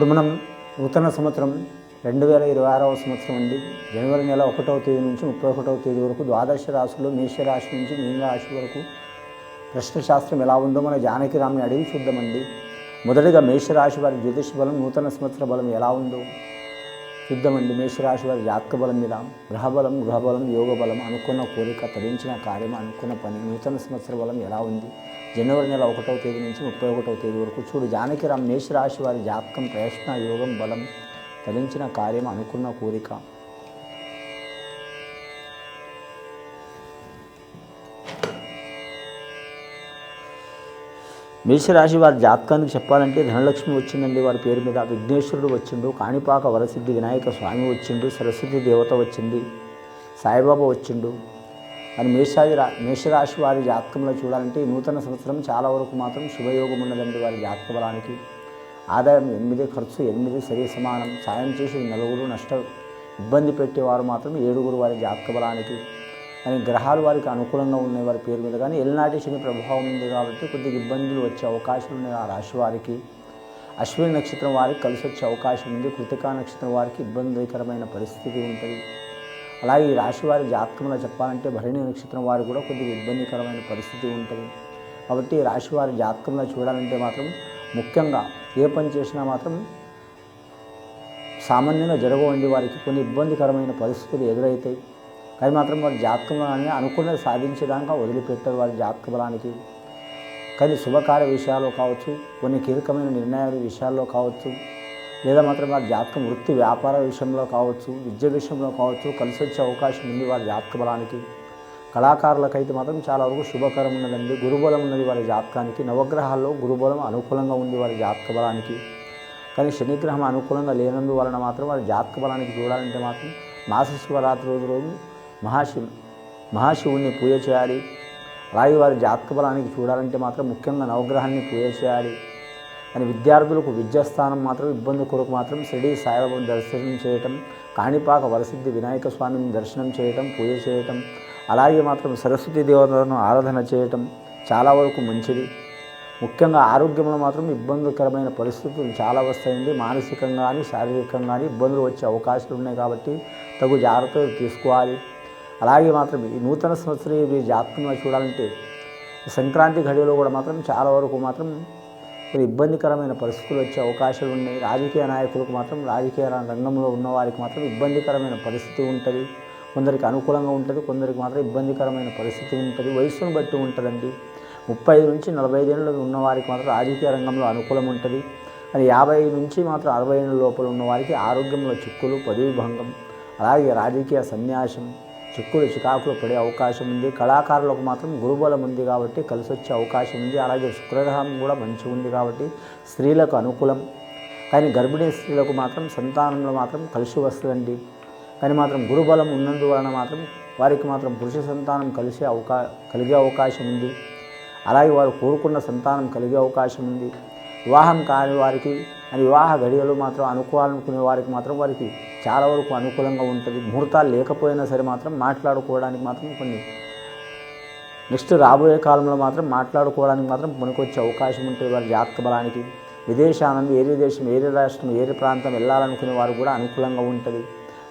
ఇప్పుడు మనం నూతన సంవత్సరం రెండు వేల ఇరవై ఆరవ సంవత్సరం అండి. జనవరి నెల ఒకటవ తేదీ నుంచి ముప్పై ఒకటవ తేదీ వరకు ద్వాదశ రాశుల్లో మేషరాశి నుంచి మీన రాశి వరకు ప్రశ్నశాస్త్రం ఎలా ఉందో మన జానకిరామ్ని అడిగి చూద్దామండి. మొదటిగా మేషరాశి వారి జ్యోతిష బలం నూతన సంవత్సర బలం ఎలా ఉందో చూద్దామండి. మేషరాశి వారి జాతక బలం మీద గ్రహబలం గృహబలం యోగ బలం అనుకున్న కోరిక తరించిన కార్యం అనుకున్న పని నూతన సంవత్సర బలం ఎలా ఉంది? జనవరి నెల ఒకటవ తేదీ నుంచి ముప్పై ఒకటవ తేదీ వరకు చూడు. జానకిరామ్ మేషరాశి వారి జాతకం ప్రయత్న యోగం బలం తలించిన కార్యం అనుకున్న కోరిక. మేషరాశి వారి జాతకానికి చెప్పాలంటే ధనలక్ష్మి వచ్చిందండి వారి పేరు మీద. విఘ్నేశ్వరుడు వచ్చిండు కాణిపాక వరసిద్ధి వినాయక స్వామి వచ్చిండు సరస్వతి దేవత వచ్చింది సాయిబాబా వచ్చిండు. కానీ మేషాది రా మేషరాశి వారి జాతకంలో చూడాలంటే నూతన సంవత్సరం చాలా వరకు మాత్రం శుభయోగం ఉన్నదండి వారి జాతక బలానికి. ఆదాయం ఎనిమిది ఖర్చు ఎనిమిది సరి సమానం సాయం చేసి నలుగురు నష్ట ఇబ్బంది పెట్టేవారు మాత్రం ఏడుగురు వారి జాతక బలానికి. అని గ్రహాలు వారికి అనుకూలంగా ఉన్నాయి వారి పేరు మీద. కానీ ఎల్నాటి శని ప్రభావం ఉంది కాబట్టి కొద్దిగా ఇబ్బందులు వచ్చే అవకాశం ఉన్నాయి ఆ రాశి వారికి. అశ్విని నక్షత్రం వారికి కలిసి వచ్చే అవకాశం ఉంది. కృతికా నక్షత్రం వారికి ఇబ్బందికరమైన పరిస్థితి ఉంటుంది. అలాగే ఈ రాశి వారి జాతకంలో చెప్పాలంటే భరణి నక్షత్రం వారు కూడా కొద్దిగా ఇబ్బందికరమైన పరిస్థితి ఉంటుంది. కాబట్టి ఈ రాశి వారి జాతకంలో చూడాలంటే మాత్రం ముఖ్యంగా ఏ పని చేసినా మాత్రం సామాన్యంగా జరగవండి. వారికి కొన్ని ఇబ్బందికరమైన పరిస్థితులు ఎదురవుతాయి కానీ మాత్రం వారి జాతకంలోనే అనుకున్నది సాధించడానికి వదిలిపెట్టారు వారి జాతక బలానికి కానీ శుభకార్య విషయాల్లో కావచ్చు కొన్ని కీలకమైన నిర్ణయాల విషయాల్లో కావచ్చు లేదా మాత్రం వారి జాతకం వృత్తి వ్యాపార విషయంలో కావచ్చు విద్య విషయంలో కావచ్చు కలిసి వచ్చే అవకాశం ఉంది వారి జాతక బలానికి. కళాకారులకైతే మాత్రం చాలా వరకు శుభకరం ఉన్నదండి. గురుబలం ఉన్నది వారి జాతకానికి. నవగ్రహాల్లో గురుబలం అనుకూలంగా ఉంది వారి జాతక బలానికి. కానీ శనిగ్రహం అనుకూలంగా లేనందు వలన మాత్రం వారి జాతక బలానికి చూడాలంటే మాత్రం మాస శివరాత్రి రోజు రోజు మహాశివ మహాశివుణ్ణి పూజ చేయాలి. అలాగే వారి జాతక బలానికి చూడాలంటే మాత్రం ముఖ్యంగా నవగ్రహాన్ని పూజ చేయాలి. అని విద్యార్థులకు విద్యాస్థానం మాత్రం ఇబ్బంది కొరకు మాత్రం షిరిడి సాయిబాబాను దర్శనం చేయటం కాణిపాక వరసిద్ధి వినాయక స్వామిని దర్శనం చేయటం పూజ చేయటం అలాగే మాత్రం సరస్వతి దేవతలను ఆరాధన చేయటం చాలా వరకు మంచిది. ముఖ్యంగా ఆరోగ్యంలో మాత్రం ఇబ్బందికరమైన పరిస్థితులు చాలా వస్తాయండి. మానసికంగా కానీ శారీరకంగా కానీ ఇబ్బందులు వచ్చే అవకాశాలు ఉన్నాయి కాబట్టి తగు జాగ్రత్తలు తీసుకోవాలి. అలాగే మాత్రం ఈ నూతన సంవత్సరం ఈ జాతకంలో చూడాలంటే సంక్రాంతి ఘడియలో కూడా మాత్రం చాలా వరకు మాత్రం కొన్ని ఇబ్బందికరమైన పరిస్థితులు వచ్చే అవకాశాలు ఉన్నాయి. రాజకీయ నాయకులకు మాత్రం రాజకీయ రంగంలో ఉన్న వారికి మాత్రం ఇబ్బందికరమైన పరిస్థితి ఉంటుంది. కొందరికి అనుకూలంగా ఉంటుంది కొందరికి మాత్రం ఇబ్బందికరమైన పరిస్థితి ఉంటుంది. వయసును బట్టి ఉంటుందండి. ముప్పై ఐదు నుంచి నలభై ఐదేళ్ళు ఉన్న వారికి మాత్రం రాజకీయ రంగంలో అనుకూలం ఉంటుంది. అది యాభై నుంచి మాత్రం అరవై ఏళ్ళ లోపల ఉన్న వారికి ఆరోగ్యంలో చిక్కులు పదవి భంగం అలాగే రాజకీయ సన్యాసం చిక్కులు చికాకులు పడే అవకాశం ఉంది. కళాకారులకు మాత్రం గురుబలం ఉంది కాబట్టి కలిసి వచ్చే అవకాశం ఉంది. అలాగే శుక్రగ్రహం కూడా మంచిగా ఉంది కాబట్టి స్త్రీలకు అనుకూలం. కానీ గర్భిణీ స్త్రీలకు మాత్రం సంతానంలో మాత్రం కలిసి వస్తుందండి. కానీ మాత్రం గురుబలం ఉన్నందువలన మాత్రం వారికి మాత్రం పురుష సంతానం కలిసే అవకా కలిగే అవకాశం ఉంది. అలాగే వారు కోరుకున్న సంతానం కలిగే అవకాశం ఉంది. వివాహం కాని వారికి అని వివాహ గడియలు మాత్రం అనుకోవాలనుకునే వారికి మాత్రం వారికి చాలా వరకు అనుకూలంగా ఉంటుంది. ముహూర్తాలు లేకపోయినా సరే మాత్రం మాట్లాడుకోవడానికి మాత్రం కొన్ని నెక్స్ట్ రాబోయే కాలంలో మాత్రం మాట్లాడుకోవడానికి మాత్రం పనికొచ్చే అవకాశం ఉంటుంది. వారి జాతక బలానికి విదేశానం ఏరే దేశం వేరే రాష్ట్రం వేరే ప్రాంతం వెళ్ళాలనుకునే వారు కూడా అనుకూలంగా ఉంటుంది.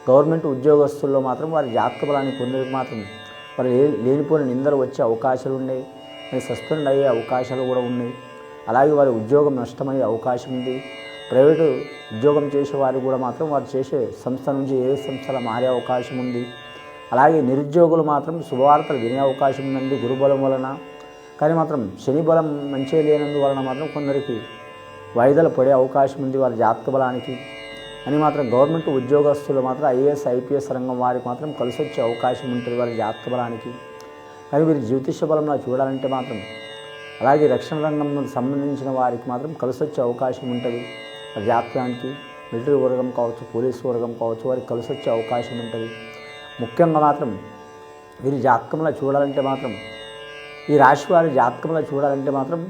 గవర్నమెంట్ ఉద్యోగస్తుల్లో మాత్రం వారి జాతక బలానికి కొందరికి మాత్రం వారు లేనిపోయిన నిందలు వచ్చే అవకాశాలు ఉన్నాయి. సస్పెండ్ అయ్యే అవకాశాలు కూడా ఉన్నాయి. అలాగే వారి ఉద్యోగం నష్టమయ్యే అవకాశం ఉంది. ప్రైవేటు ఉద్యోగం చేసే వారు కూడా మాత్రం వారు చేసే సంస్థ నుంచి ఏ సంస్థలో మారే అవకాశం ఉంది. అలాగే నిరుద్యోగులు మాత్రం శుభవార్తలు వినే అవకాశం ఉందండి గురుబలం వలన. కానీ మాత్రం శని బలం మంచిగా లేనందువలన మాత్రం కొందరికి వాయిదాలు పడే అవకాశం ఉంది వారి జాతక బలానికి. అని మాత్రం గవర్నమెంట్ ఉద్యోగస్తులు మాత్రం ఐఏఎస్ ఐపీఎస్ రంగం వారికి మాత్రం కలిసి వచ్చే అవకాశం ఉంటుంది వారి జాతక బలానికి. కానీ వీరి జ్యోతిష బలంలో చూడాలంటే మాత్రం అలాగే రక్షణ రంగం సంబంధించిన వారికి మాత్రం కలిసి వచ్చే అవకాశం ఉంటుంది. వారి మిలిటరీ వర్గం కావచ్చు పోలీసు వర్గం కావచ్చు వారికి కలిసి వచ్చే అవకాశం ఉంటుంది. ముఖ్యంగా మాత్రం వీరి జాతకంలో చూడాలంటే మాత్రం ఈ రాశివారి జాతకంలో చూడాలంటే మాత్రం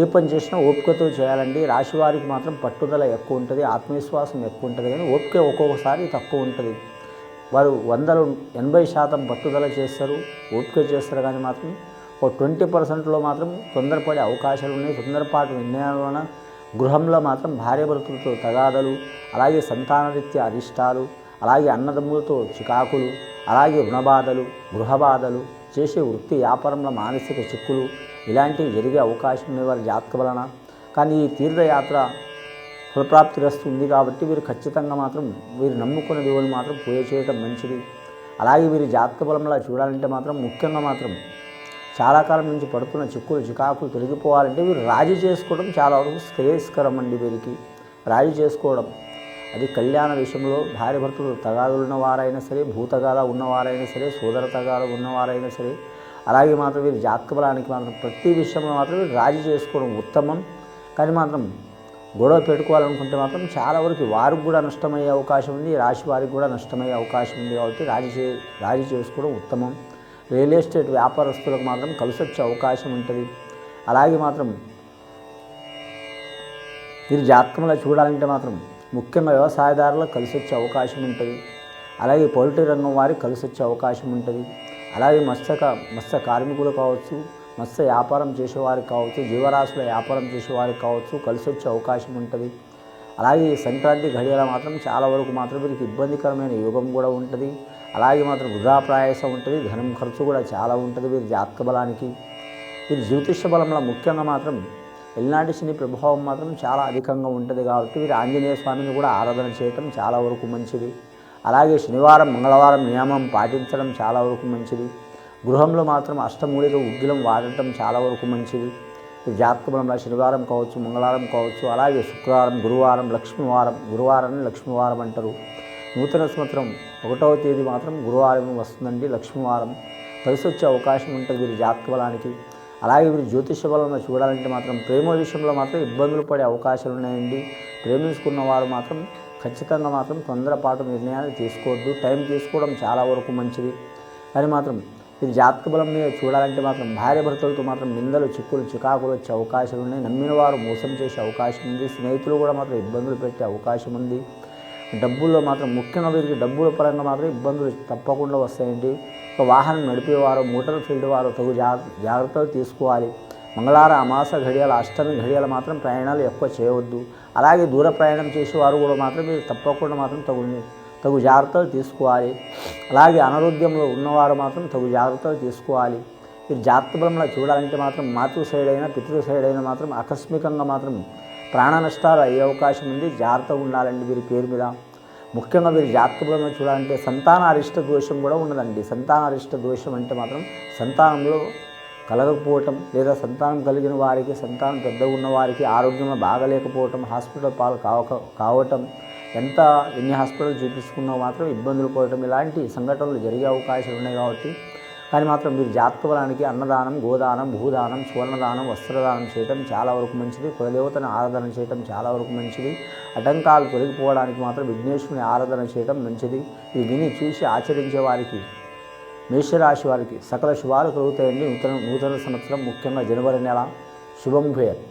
ఏ పని చేసినా ఓపికతో చేయాలండి. రాశి వారికి మాత్రం పట్టుదల ఎక్కువ ఉంటుంది ఆత్మవిశ్వాసం ఎక్కువ ఉంటుంది కానీ ఓపిక ఒక్కొక్కసారి తక్కువ ఉంటుంది. వారు వందలు ఎనభై శాతం పట్టుదల చేస్తారు ఓపిక చేస్తారు కానీ మాత్రం ఒక ట్వంటీ పర్సెంట్లో మాత్రం తొందరపడే అవకాశాలు ఉన్నాయి. తొందరపాటు నిర్ణయాల వలన గృహంలో మాత్రం భార్యాభర్తలతో తగాదలు అలాగే సంతానరీత్యా అరిష్టాలు అలాగే అన్నదమ్ములతో చికాకులు అలాగే రుణబాధలు గృహబాధలు చేసే వృత్తి వ్యాపారంలో మానసిక చిక్కులు ఇలాంటివి జరిగే అవకాశం ఉంది వారి జాతక వలన. కానీ ఈ తీర్థయాత్ర ఫలప్రాప్తి వస్తుంది కాబట్టి వీరు ఖచ్చితంగా మాత్రం వీరు నమ్ముకున్న దేవుని మాత్రం పూజ చేయటం మంచిది. అలాగే వీరి జాతక బలంలో చూడాలంటే మాత్రం ముఖ్యంగా మాత్రం చాలా కాలం నుంచి పడుతున్న చిక్కులు చికాకులు తొలగిపోవాలంటే వీరు రాజీ చేసుకోవడం చాలా వరకు శ్రేయస్కరం అండి వీరికి. రాజీ చేసుకోవడం. అది కళ్యాణ విషయంలో భార్య భర్తలు తగాదులు ఉన్నవారైనా సరే భూతగాద ఉన్నవారైనా సరే సోదర తగాద ఉన్నవారైనా సరే అలాగే మాత్రం వీరి జాతక బలానికి మాత్రం ప్రతి విషయంలో మాత్రం వీరు రాజీ చేసుకోవడం ఉత్తమం. కానీ మాత్రం గొడవ పెట్టుకోవాలనుకుంటే మాత్రం చాలా వరకు వారికి కూడా నష్టమయ్యే అవకాశం ఉంది రాశి వారికి కూడా నష్టమయ్యే అవకాశం ఉంది కాబట్టి రాజీ చే రాజీ చేసుకోవడం ఉత్తమం. రియల్ ఎస్టేట్ వ్యాపారస్తులకు మాత్రం కలిసి వచ్చే అవకాశం ఉంటుంది. అలాగే మాత్రం వీరి జాతకంలో చూడాలంటే మాత్రం ముఖ్యంగా వ్యవసాయదారులకు కలిసి వచ్చే అవకాశం ఉంటుంది. అలాగే పౌల్ట్రీ రంగం వారికి కలిసి వచ్చే అవకాశం ఉంటుంది. అలాగే మత్స్యక మత్స్య కార్మికులు కావచ్చు మత్స్య వ్యాపారం చేసేవారికి కావచ్చు జీవరాశుల వ్యాపారం చేసేవారికి కావచ్చు కలిసి వచ్చే అవకాశం ఉంటుంది. అలాగే ఈ సంక్రాంతి ఘడియల మాత్రం చాలా వరకు మాత్రం వీరికి ఇబ్బందికరమైన యోగం కూడా ఉంటుంది. అలాగే మాత్రం వృధాప్రాయాసం ఉంటుంది ధనం ఖర్చు కూడా చాలా ఉంటుంది వీరి జాతక బలానికి. వీరి జ్యోతిష బలంలో ముఖ్యంగా మాత్రం ఎల్నాటి శని ప్రభావం మాత్రం చాలా అధికంగా ఉంటుంది కాబట్టి వీరు ఆంజనేయ స్వామిని కూడా ఆరాధన చేయటం చాలా వరకు మంచిది. అలాగే శనివారం మంగళవారం నియమం పాటించడం చాలా వరకు మంచిది. గృహంలో మాత్రం అష్టమూలిక ఉగ్గిలం వాడటం చాలా వరకు మంచిది. ఈ శనివారం కావచ్చు మంగళవారం కావచ్చు అలాగే శుక్రవారం గురువారం లక్ష్మీవారం గురువారాన్ని లక్ష్మీవారం అంటారు. నూతన సంవత్సరం ఒకటవ తేదీ మాత్రం గురువారం వస్తుందండి లక్ష్మీవారం. కలిసి వచ్చే అవకాశం ఉంటుంది వీరి జాతక బలానికి. అలాగే వీరి జ్యోతిష బలంలో చూడాలంటే మాత్రం ప్రేమ విషయంలో మాత్రం ఇబ్బందులు పడే అవకాశాలు ఉన్నాయండి. ప్రేమించుకున్న వారు మాత్రం ఖచ్చితంగా మాత్రం తొందరపాటు నిర్ణయాలు తీసుకోవద్దు. టైం తీసుకోవడం చాలా వరకు మంచిది. కానీ మాత్రం ఇది జాతక బలం మీద చూడాలంటే మాత్రం భార్య భర్తలతో మాత్రం నిందలు చిక్కులు చికాకులు వచ్చే అవకాశాలు ఉన్నాయి. నమ్మిన వారు మోసం చేసే అవకాశం ఉంది. స్నేహితులు కూడా మాత్రం ఇబ్బందులు పెట్టే అవకాశం ఉంది. డబ్బుల్లో మాత్రం ముఖ్యంగా వీరికి డబ్బుల పరంగా మాత్రం ఇబ్బందులు తప్పకుండా వస్తాయండి. ఒక వాహనం నడిపేవారు మోటార్ ఫీల్డ్ వారు తగు జా- జాగ్రత్తలు తీసుకోవాలి. మంగళవార అమాస ఘడియాల అష్టమి ఘడియాల మాత్రం ప్రయాణాలు ఎక్కువ చేయవద్దు. అలాగే దూర ప్రయాణం చేసేవారు కూడా మాత్రం మీరు తప్పకుండా మాత్రం తగు తగు జాగ్రత్తలు తీసుకోవాలి. అలాగే అనారోగ్యంలో ఉన్నవారు మాత్రం తగు జాగ్రత్తలు తీసుకోవాలి. మీరు జాతక బలంలో చూడాలంటే మాత్రం మాతృ సైడ్ అయినా పితృ సైడ్ అయినా మాత్రం ఆకస్మికంగా మాత్రం ప్రాణ నష్టాలు అయ్యే అవకాశం ఉంది. జాగ్రత్తగా ఉండాలండి వీరి పేరు మీద. ముఖ్యంగా మీరు జాతక బలంలో చూడాలంటే సంతాన అరిష్ట దోషం కూడా ఉన్నదండి సంతాన అరిష్ట దోషం అంటే మాత్రం సంతానంలో కలగకపోవటం లేదా సంతానం కలిగిన వారికి సంతానం పెద్దగా ఉన్న వారికి ఆరోగ్యంలో బాగలేకపోవటం హాస్పిటల్ పాలు కావక కావటం ఎంత ఎన్ని హాస్పిటల్ చూపించుకున్నా మాత్రం ఇబ్బందులు పడటం ఇలాంటి సంఘటనలు జరిగే అవకాశాలు ఉన్నాయి కాబట్టి కానీ మాత్రం మీరు జాతకులానికి అన్నదానం గోదానం భూదానం సువర్ణదానం వస్త్రదానం చేయటం చాలా వరకు మంచిది. కులదేవతను ఆరాధన చేయటం చాలా వరకు మంచిది. అటంకాలు తొలగిపోవడానికి మాత్రం విఘ్నేశ్వరుని ఆరాధన చేయటం మంచిది. ఇది విని చూసి ఆచరించే వారికి మేషరాశి వారికి సకల శుభాలు కలుగుతాయండి. నూతన నూతన సంవత్సరం ముఖ్యంగా జనవరి నెల శుభం భూయత్